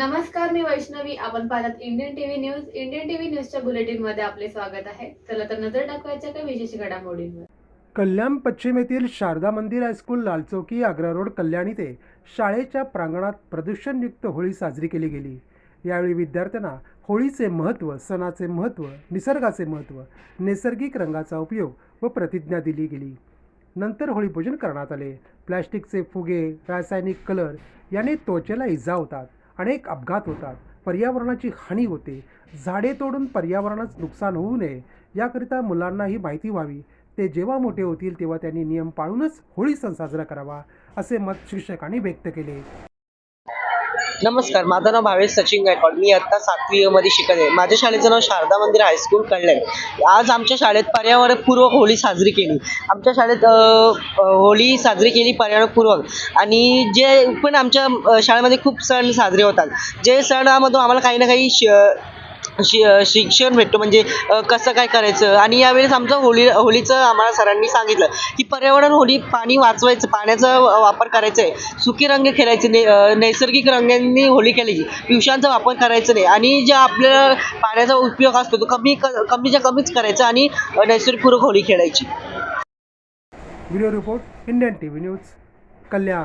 नमस्कार मी वैष्णवी. आपण पाहतात Indian TV news Indian TV न्यूजच्या बुलेटिनमध्ये आपले स्वागत आहे. चला तर नजर टाकवायच्या काही विशेष घडामोडींवर. कल्याण पश्चिम येथील Sharada Mandir high school Lalchowki Agra road Kalyan इथे शाळेच्या प्रांगणात प्रदूषणयुक्त होळी साजरी केली गेली. यावेळी विद्यार्थ्यांना होळीचे महत्त्व सणाचे महत्त्व निसर्गाचे महत्त्व नैसर्गिक रंगाचा उपयोग व प्रतिज्ञा दिली गेली. नंतर होळीपूजन करण्यात आले. प्लॅस्टिकचे फुगे रासायनिक कलर याने त्वचेला इजा होतात. अनेक अपघात होतात. पर्यावरणाची हानी होते. झाडे तोडून पर्यावरणाचं नुकसान होऊ नये याकरिता मुलांना ही माहिती व्हावी. ते जेव्हा मोठे होतील तेव्हा त्यांनी नियम पाळूनच होळी सण साजरा करावा असे मत शिक्षकांनी व्यक्त केले. नमस्कार माझं नाव भावेश सचिन गायकवाड. मी आता सातवी मध्ये शिकत आहे. माझ्या शाळेचं नाव शारदा मंदिर हायस्कूल कळलंय आज आमच्या शाळेत पर्यावरणपूर्वक होळी साजरी केली. आमच्या शाळेत होळी साजरी केली पर्यावरणपूर्वक आणि जे पण आमच्या शाळेमध्ये खूप सण साजरे होतात. जे सणामधून आम्हाला काही ना काही श शि शिक्षण भेटतो. म्हणजे कसं काय करायचं? आणि यावेळेस आमचं होळी होळीचं आम्हाला सरांनी सांगितलं की पर्यावरण होळी पाणी वाचवायचं पाण्याचा वापर करायचा आहे. सुके रंग खेळायचे नाही नैसर्गिक रंगांनी होळी खेळायची पिवशांचा वापर करायचा नाही. आणि जे आपल्याला पाण्याचा उपयोग असतो तो कमी क- कमीच्या कमीच करायचा आणि अ, नैसर्गिकपूर्वक होळी खेळायची. Video report Indian T V news Kalyan.